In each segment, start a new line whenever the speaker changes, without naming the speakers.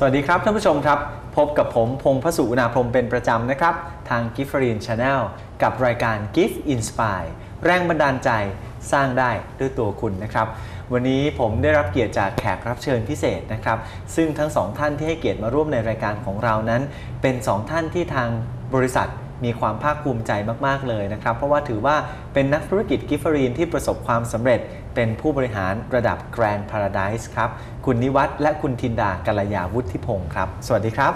สวัสดีครับท่านผู้ชมครับ พบกับผมพงพสุอุณาพรมเป็นประจำนะครับ ทาง g i f t r i n Channel กับรายการ Gift Inspire แรงบันดาลใจสร้างได้ด้วยตัวคุณนะครับ วันนี้ผมได้รับเกียรติจากแขกรับเชิญพิเศษนะครับ ซึ่งทั้งสองท่านที่ให้เกียรติมาร่วมในรายการของเรานั้น เป็นสองท่านที่ทางบริษัทมีความภาคภูมิใจมาก ๆ เลยนะครับ เพราะว่าถือว่าเป็นนักธุรกิจกิฟฟรีนที่ประสบความสำเร็จ เป็นผู้บริหารระดับ Grand Paradise ครับ คุณนิวัฒน์และคุณทินดากัลยาวุฒิพงศ์ครับ สวัสดีครับ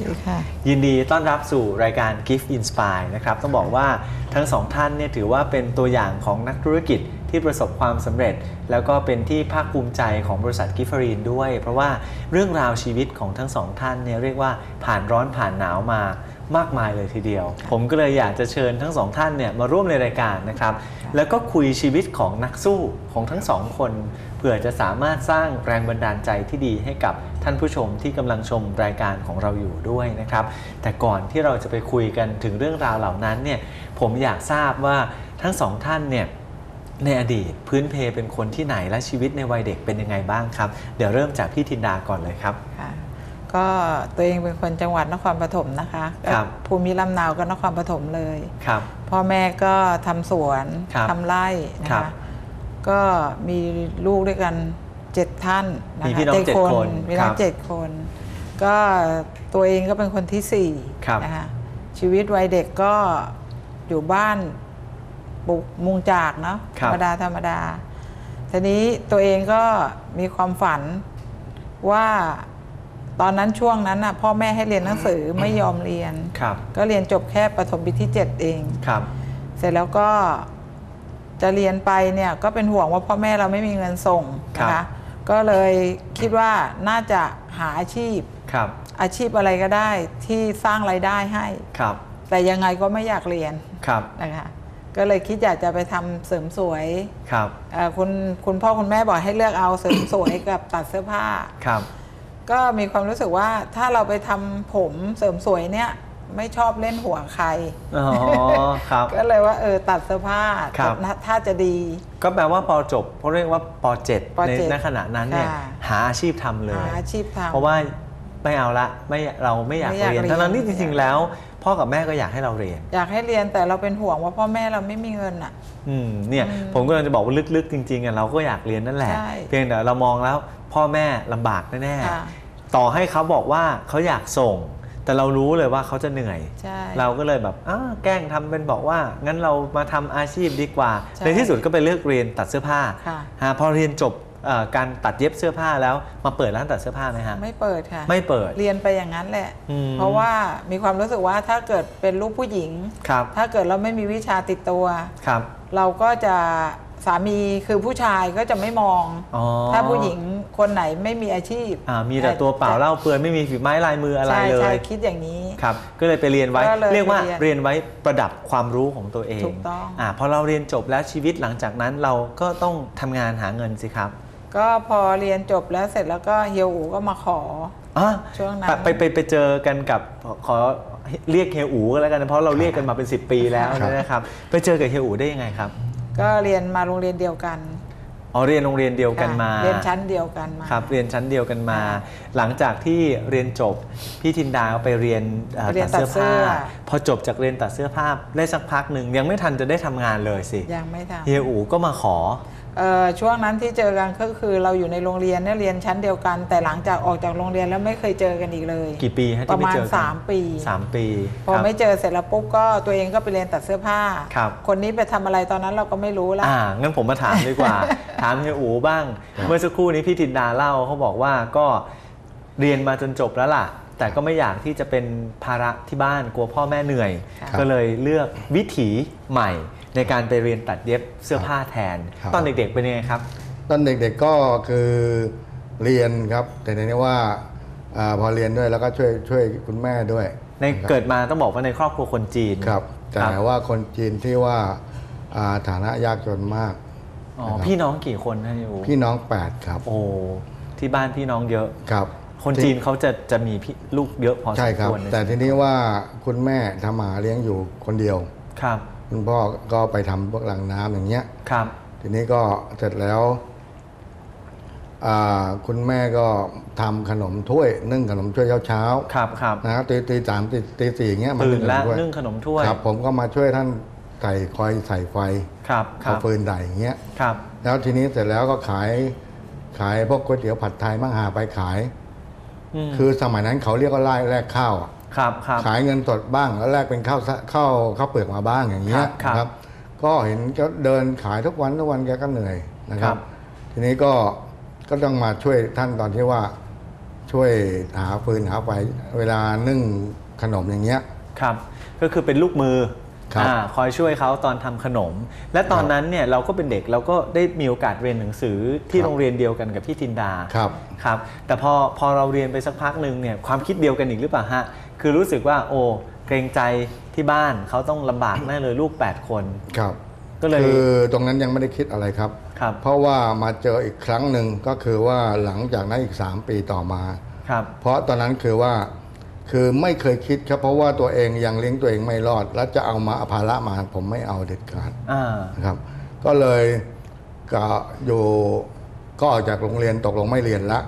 ดีค่ะ
ยินดีต้อนรับสู่รายการ Gift Inspire นะครับ ต้องบอกว่าทั้งสองท่านเนี่ยถือว่าเป็นตัวอย่างของนักธุรกิจที่ประสบความสำเร็จ แล้วก็เป็นที่ภาคภูมิใจของบริษัทกิฟเฟอรีนด้วย เพราะว่าเรื่องราวชีวิตของทั้งสองท่านเนี่ยเรียกว่าผ่านร้อนผ่านหนาวมา มากมายเลยทีเดียว ผมก็เลยอยากจะเชิญทั้งสองท่านเนี่ยมาร่วมในรายการนะครับ แล้วก็คุยชีวิตของนักสู้ของทั้งสองคนเผื่อจะสามารถสร้างแรงบันดาลใจที่ดีให้กับท่านผู้ชมที่กำลังชมรายการของเราอยู่ด้วยนะครับ แต่ก่อนที่เราจะไปคุยกันถึงเรื่องราวเหล่านั้นเนี่ยผมอยากทราบว่าทั้งสองท่านเนี่ยในอดีตพื้นเพเป็นคนที่ไหนและชีวิตในวัยเด็กเป็นยังไงบ้างครับ เดี๋ยวเริ่มจากพี่ทินดาก่อนเลยครับ
ค่ะ ก็ตัวเองเป็นคนจังหวัดนครปฐมนะคะ
ครับ
ก็ภูมิลำเนาก็นครปฐมเลย
ครับ
พ่อแม่ก็ทำสวน
ครับ
ทำไร่นะ
ครั
คะ
บ
ก็มีลูกด้วยกันเจ็ดท่านนะคะ
มีพี่น้องเจ็ดคน
มีน้อ
ค
ง
รับ
เจ็ดคน ก็ตัวเองก็เป็นคนที่สี่
ครับ
นะคะชีวิตวัยเด็กก็อยู่บ้านปลูกมุงจากเนาะ
ค
ธ
รั
ร
บ
รมดาธรรมดาทีนี้ตัวเองก็มีความฝันว่า ตอนนั้นช่วงนั้นน่ะพ่อแม่ให้เรียนหนังสือไม่ยอมเรียน
ครับ
ก็เรียนจบแค่ประถมปีที่ 7 เอง
ครับ
เสร็จแล้วก็จะเรียนไปเนี่ยก็เป็นห่วงว่าพ่อแม่เราไม่มีเงินส่งนะ
ครั
คะ
บ
ก็เลยคิดว่าน่าจะหาอาชีพ
ครับ
อาชีพอะไรก็ได้ที่สร้างไรายได้ให้
ครับ
แต่ยังไงก็ไม่อยากเรียน
ครับ
นะคะก็เลยคิดอยากจะไปทำเสริมสวย
ครับ
เอ่อคุณคุณพ่อคุณแม่บอกให้เลือกเอาเสริมสวยกับตัดเสื้อผ้า
ครับ
ก็มีความรู้สึกว่าถ้าเราไปทำผมเสริมสวยเนี่ยไม่ชอบเล่นหัวใคร
อ๋อครับ
ก็เลยว่าเออตัดเสื้อผ้า
ครับ
ถ้าถ้าจะดี
ก็แปลว่าพอจบเขาเรียกว่าป .7
ป
ใน
เจ็ด
ณขณะนั้นเนี่ย
ค่ะ
หาอาชีพทำเลย
หาอาชีพทำ
เพราะว่าไม่เอาละไม่เราไม่อยาก
ไม่อยาก
เรียน
เรียน
ทั้งนั้นที่จ
ไม่อยาก
ริงๆแล้ว พ่อกับแม่ก็อยากให้เราเรียน
อยากให้เรียนแต่เราเป็นห่วงว่าพ่อแม่เราไม่มีเงินอะ
อืมเนี่ยผมก็เลยจะบอกว่าลึกๆ จริงๆอะเราก็อยากเรียนนั่นแหละ
ใช่
เพียงแต่เรามองแล้วพ่อแม่ลำบากแน่
ค่ะ
ๆ ต่อให้เขาบอกว่าเขาอยากส่ง แต่เรารู้เลยว่าเขาจะเหนื่อย
ใช่
เราก็เลยแบบอ้าวแกล้งทำเป็นบอกว่า งั้นเรามาทำอาชีพดีกว่า
ใช่
ในที่สุดก็ไปเลือกเรียนตัดเสื้อผ้า
ค่ะ
ฮะพอเรียนจบเอ่อการตัดเย็บเสื้อผ้าแล้วมาเปิดร้านตัดเสื้อผ้าไหมฮะ
ไม่เปิดค่ะ
ไม่เปิด
เรียนไปอย่างนั้นแหละ
อืม
เพราะว่ามีความรู้สึกว่าถ้าเกิดเป็นลูกผู้หญิง
ครับ
ถ้าเกิดเราไม่มีวิชาติดตัว
ครับ
เราก็จะ สามีคือผู้ชายก็จะไม่มอง
อ๋อ
ถ้าผู้หญิงคนไหนไม่มีอาชีพ
อ่ามีแต่ตัวเปล่าเล่าเปลือยไม่มีฝีไม้ลายมืออะไร
ใช่
เล
ใช่
ย
คิดอย่างนี้
ครับก็เลยไปเรียนไว้
ก็เลย
เรียกว่า
ไปเรียน
เรียนไว้ประดับความรู้ของตัวเอง
ถูกต้อง
อ่าพอเราเรียนจบแล้วชีวิตหลังจากนั้นเราก็ต้องทำงานหาเงินสิครับ
ก็พอเรียนจบแล้วเสร็จแล้วก็เฮียวอูก็มาขอ
อะ
ช่วงนั้น
ไปไปไปเจอกันกับขอเรียกเฮียอูก็แล้วกันเพราะเราเรียกกันมาเป็น 10 ปีแล้ว
ครับ
นะครับ ไปเจอกับเฮียอูได้ยังไงครับ
ก็เรียนมาโรงเรียนเดียวกัน
อ๋อเรียนโรงเรียนเดียวกันมา
ค่ะเรียนชั้นเดียวกันมา
ครับเรียนชั้นเดียวกันมา
ค่ะ
หลังจากที่เรียนจบพี่ทินดาก็ไปเรียนเอ่อ
ไปเรียน
ตัดเสื้อผ้า
ตัดเสื้อ
พอจบจากเรียนตัดเสื้อผ้าได้สักพักหนึ่งยังไม่ทันจะได้ทำงานเลยสิ
ยังไม่ท
เฮียอูก็มาขอำ
เอ่อ ช่วงนั้นที่เจอกันก็คือเราอยู่ในโรงเรียนเนี่ยเรียนชั้นเดียวกัน แต่หลังจากออกจากโรงเรียนแล้วไม่เคยเจอกันอีกเลย
กี่ปีฮะ
ป
ที่
ระ
ไม่
มาณ
เจอกัน
สามปี
สามปี
พอ
ครับ
ไม่เจอเสร็จแล้วปุ๊บก็ตัวเองก็ไปเรียนตัดเสื้อผ้า
ครับ
คนนี้ไปทำอะไรตอนนั้นเราก็ไม่รู้ละ
อ่างั้นผมมาถามดีกว่า ถามเฮียอูบ้าง เมื่อสักครู่นี้พี่ทินดาเล่าเขาบอกว่าก็เรียนมาจนจบแล้วล่ะ แต่ก็ไม่อยากที่จะเป็นภาระที่บ้านกลัวพ่อแม่เหนื่อย
ครับ
ก็เลยเลือกวิถีใหม่ ในการไปเรียนตัดเย็บเสื้อผ้าแทน
ครับ
ตอนเด็กๆเป็นยังไงครับ
ตอนเด็กๆก็คือเรียนครับ แต่ในนี้ว่าอาพอเรียนด้วยแล้วก็ช่วยช่วยคุณแม่ด้วย
ในเกิดมาต้องบอกว่าในครอบครัวคนจีน
ครับ แต่ว่าคนจีนที่ว่าอ่าฐานะยากจนมาก
อ๋อ
นะครับ
พี่น้องกี่คนนะเฮียอู
พี่น้อง 8 ครับ
โอ้ที่บ้านพี่น้องเยอะ
ครับ
คนจีนเขาจะจะมีพี่ลูกเยอะพอส
ใช่
ม
ครับ
ควรเลย
แต่ทีนี้ว่าคุณแม่ทำหมาเลี้ยงอยู่คนเดียว
ครับ
คุณพ่อก็ไปทำพวกหลังน้ำอย่างเงี้ย
ครับ
ทีนี้ก็เสร็จแล้วอ่าคุณแม่ก็ทำขนมถ้วยนึ่งขนมถ้วยเช้า
ครับครับ
ๆนะครับตีตีสามตีตีสี่อย่างเงี้ยมา
ตื่นแล้ว
ถ้วย
นึ่งขนมถ้วย
ครับ ผมก็มาช่วยท่านใส่คอยใส่ไฟ
ครับครั
เอา
บ
ฟืนใส่อย่างเงี้ย
ครับ
แล้วทีนี้เสร็จแล้วก็ขายขายพวกก๋วยเตี๋ยวผัดไทยมั่งหาไปขาย
ม
คือสมัยนั้นเขาเรียกว่าไล่แลกข้าวอะ
ครับครับ
ขายเงินสดบ้าง แล้วแลกเป็นข้าวสะข้าวข้าวเปลือกมาบ้างอย่างเงี้ย
ครับ
นะครับ ก็เห็นก็เดินขายทุกวันทุกวันแกก็เหนื่อยนะครั
ครับบ
ทีนี้ก็ก็ต้องมาช่วยท่านตอนที่ว่าช่วยหาฟืนหาไฟเวลานึ่งขนมอย่างเงี้ย
ครับ ก็คือเป็นลูกมือ
ครับ
อ่าคอยช่วยเขาตอนทำขนม และตอน
ครับ
นั้นเนี่ยเราก็เป็นเด็กเราก็ได้มีโอกาสเรียนหนังสือที่
ครับ
โรงเรียนเดียวกันกับพี่ทินดา
ครับ
ครับ แต่พอพอเราเรียนไปสักพักหนึ่งเนี่ยความคิดเดียวกันอีกหรือเปล่าฮะ คือรู้สึกว่าโอ้เกรงใจที่บ้านเขาต้องลำบากแน่เลยลูก 8 คน
ครับ
ก็เลย
คือตรงนั้นยังไม่ได้คิดอะไรครับ
ครับ
เพราะว่ามาเจออีกครั้งหนึ่งก็คือว่าหลังจากนั้นอีก 3 ปีต่อมา
ครับ
เพราะตอนนั้นคือว่าคือไม่เคยคิดครับเพราะว่าตัวเองยังเลี้ยงตัวเองไม่รอด แล้วจะเอามาอภาระมาผมไม่เอาเด็ดขาด
อ่า
นะครับ ก็เลยก็อยู่ก็ออกจากโรงเรียนตกลงไม่เรียนละ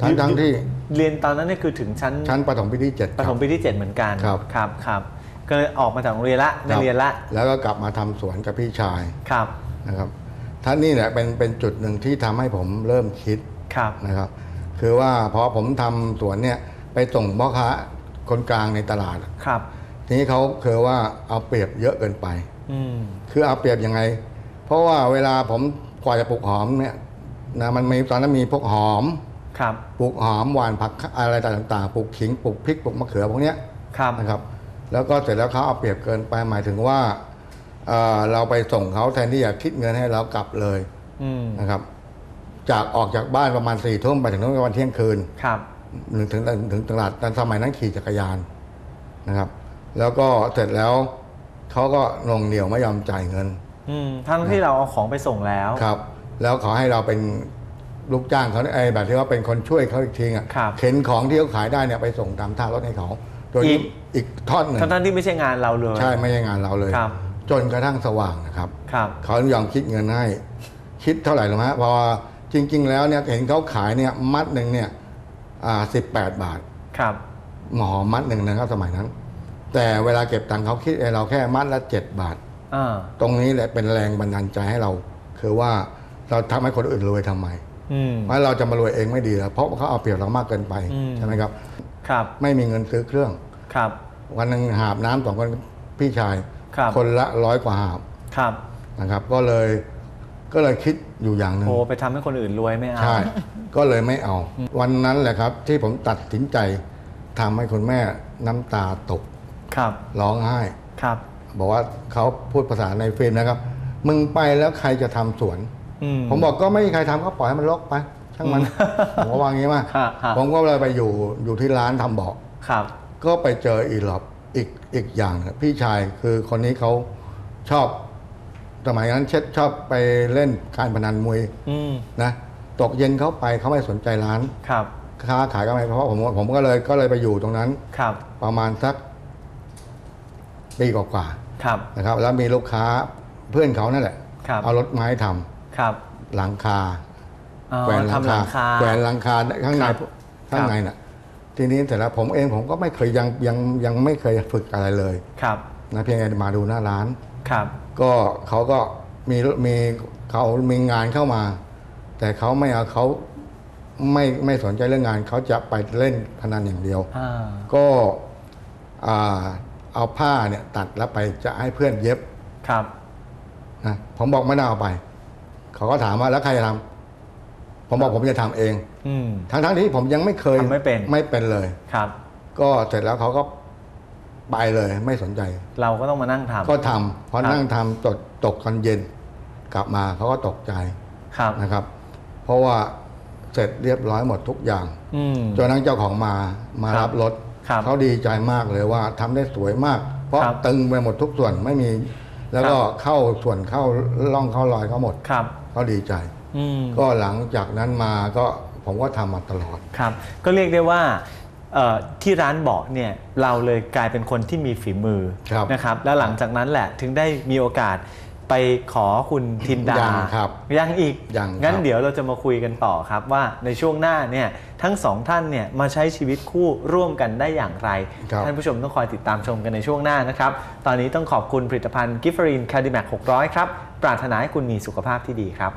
ทั้งทั้งที่
เรียนตอนนั้นเนี่ยคือถึงชั้น
ชั้นประถมปีที่เจ็ด
ประ
ค
ถ
รับ
มปีที่ 7 เหมือนกัน
ครับ
ครับครับก็เลยออกมาจากโรงเรียนละไม่เรียนละ
แล้วก็กลับมาทำสวนกับพี่ชาย
ครับ
นะครับท่านนี่แหละเป็นเป็นจุดหนึ่งที่ทำให้ผมเริ่มคิด
ครับ
นะครับ คือว่าพอผมทำสวนเนี่ยไปส่งพ่อค้าคนกลางในตลาด
ครับ
ทีนี้เขาคือว่าเอาเปรียบเยอะเกินไป
อืม
คือเอาเปรียบยังไง เพราะว่าเวลาผมกว่าจะปลูกหอมเนี่ยนะมันมีตอนนั้นมีพวกหอม
ครับ
ปลูกหอมหวานผักอะไรต่างๆปลูกขิงปลูกพริกปลูกมะเขือพวกเนี้ย
ครับ
นะครับ แล้วก็เสร็จแล้วเขาเอาเปรียบเกินไปหมายถึงว่าเอ่อเราไปส่งเขาแทนที่จะคิดเงินให้เรากลับเลย
อืม
นะครับ จากออกจากบ้านประมาณสี่ทุ่มไปถึงนู่นประมาณเที่ยงคืน
ครับ
ถึงถึงถึงถึงตลาดตอนสมัยนั้นขี่จักรยานนะครับ แล้วก็เสร็จแล้วเขาก็ลงเหนียวไม่ยอมจ่ายเงิน
อืมทั้งที่เราเอาของไปส่งแล้ว
ครับ แล้วเขาให้เราเป็น ลูกจ้างเขาไอ้แบบที่ว่าเป็นคนช่วยเขาอีกทีอะ
ครับ
เข็นของที่เขาขายได้เนี่ยไปส่งตามท่ารถให้เขาโดย
อี
ที่
ก
อีกท่อนหนึ่ง
ทั้งๆที่ไม่ใช่งานเราเลย
ใช่ไม่ใช่งานเราเลย
ครับ
จนกระทั่งสว่างนะครับ
ครับ
เขายอมคิดเงินให้ คิดเท่าไหร่หรือฮะพอจริง ๆ แล้วเนี่ยเห็นเขาขายเนี่ยมัดหนึ่งเนี่ยอ่าสิบแปดบาท
ครับ
หมอมัดหนึ่งนะครับสมัยนั้น แต่เวลาเก็บตังค์เขาคิดให้เราแค่มัดละเจ็ดบาท
อ่า
ตรงนี้แหละเป็นแรงบันดาลใจให้เรา คือว่าเราทำให้คนอื่นรวยทำไม
อืม
เพราะเราจะมารวยเองไม่ดีแล้วเพราะเขาเอาเปรียบเรามากเกินไป
อืม
ใช่ไหมครับ
ครับ
ไม่มีเงินซื้อเครื่อง
ครับ
วันหนึ่งหาบน้ำสองคนพี่ชาย
ครับ
คนละร้อยกว่าหาบ
ครับ
นะครับ ก็เลยก็เลยคิดอยู่อย่างหนึ่ง
โอ้ไปทำให้คนอื่นรวยไม่เอา
ใช่ก็เลยไม่เอา วันนั้นแหละครับ ที่ผมตัดสินใจทำให้คุณแม่น้ำตาตก
ครับ
ร้องไห้
ครับ
บอกว่าเขาพูดภาษาในเฟซนะครับ มึงไปแล้วใครจะทำสวน
อืม
ผมบอกก็ไม่มีใครทำก็ปล่อยให้มันรกไปช่างมันผมก็วางอย่างนี้มา
ฮะฮะ
ผมก็เลยไปอยู่อยู่ที่ร้านทำเบาะ
ครับ
ก็ไปเจออีหลอบอีกอีกอย่างหนึ่งพี่ชายคือคนนี้เขาชอบสมัยนั้นเช็ดชอบไปเล่นการพนันมวย
อืม
นะตกเย็นเขาไปเขาไม่สนใจร้าน
ครับ
ค้าขายก็ไม่เพราะผมผมก็เลยก็เลยไปอยู่ตรงนั้น
ครับ
ประมาณสักปีกว่า
ครับ
ๆนะครับ แล้วมีลูกค้าเพื่อนเขานั่นแหละ
ครับ
เอารถไม้ทำ
ครับ
หลังคา
อ๋อ
แขวนหลัง
ทำหลั
คาง
คา
แขวนหลังคาข้างใน
ครับ
ข้างในน่ะทีนี้แต่ละผมเองผมก็ไม่เคยยังยังยังไม่เคยฝึกอะไรเลย
ครับ
นะเพียงแต่มาดูหน้าร้าน
ครับ
ก็เขาก็มีมีเขามีงานเข้ามา แต่เขาไม่เอาเขาไม่ไม่สนใจเรื่องงานเขาจะไปเล่นพนันอย่างเดียว
อ่า
ก็อ่าเอาผ้าเนี่ยตัดแล้วไปจะให้เพื่อนเย็บ
ครับ
นะผมบอกไม่น่าเอาไป เขาก็ถามว่าแล้วใครจะทำผมบอกผมจะทำเอง
อืม
ทั้งทั้งๆที่ผมยังไม่เคย
ทำไม่เป็น
ไม่เป็นเลย
ครับ
ก็เสร็จแล้วเขาก็ไปเลยไม่สนใจ
เราก็ต้องมานั่งทำ
ก็ทำพอ
ครับ
นั่งทำตกตกตอนเย็น กลับมาเขาก็ตกใจ
ครับ
นะครับ เพราะว่าเสร็จเรียบร้อยหมดทุกอย่าง
อืม
จนนั้นเจ้าของมามา
ครับ
รับรถ
ครับ
เขาดีใจมากเลยว่าทำได้สวยมาก เพราะ
ครับ
ตึงไปหมดทุกส่วนไม่มี แล้วก็เข้าส่วนเข้าร่องเข้ารอยเขาหมด
ครับ
เขาดีใจ
อืม
ก็หลังจากนั้นมาก็ผมก็ทำมาตลอด
ครับ ก็เรียกได้ว่าเอ่อที่ร้านเบาะเนี่ยเราเลยกลายเป็นคนที่มีฝีมือ
ครับ
นะครับแล้วหลังจากนั้นแหละถึงได้มีโอกาส ไปขอคุณทินดา
ยังครับ
ยังอีก
ยังครับ
งั้นเดี๋ยวเราจะมาคุยกันต่อครับว่าในช่วงหน้าเนี่ยทั้งสองท่านเนี่ยมาใช้ชีวิตคู่ร่วมกันได้อย่างไร
ครับ
ท่านผู้ชมต้องคอยติดตามชมกันในช่วงหน้านะครับ ตอนนี้ต้องขอบคุณผลิตภัณฑ์กิฟฟรีนคาร์ดิแมก600 ครับ ปรารถนาให้คุณมีสุขภาพที่ดีครับ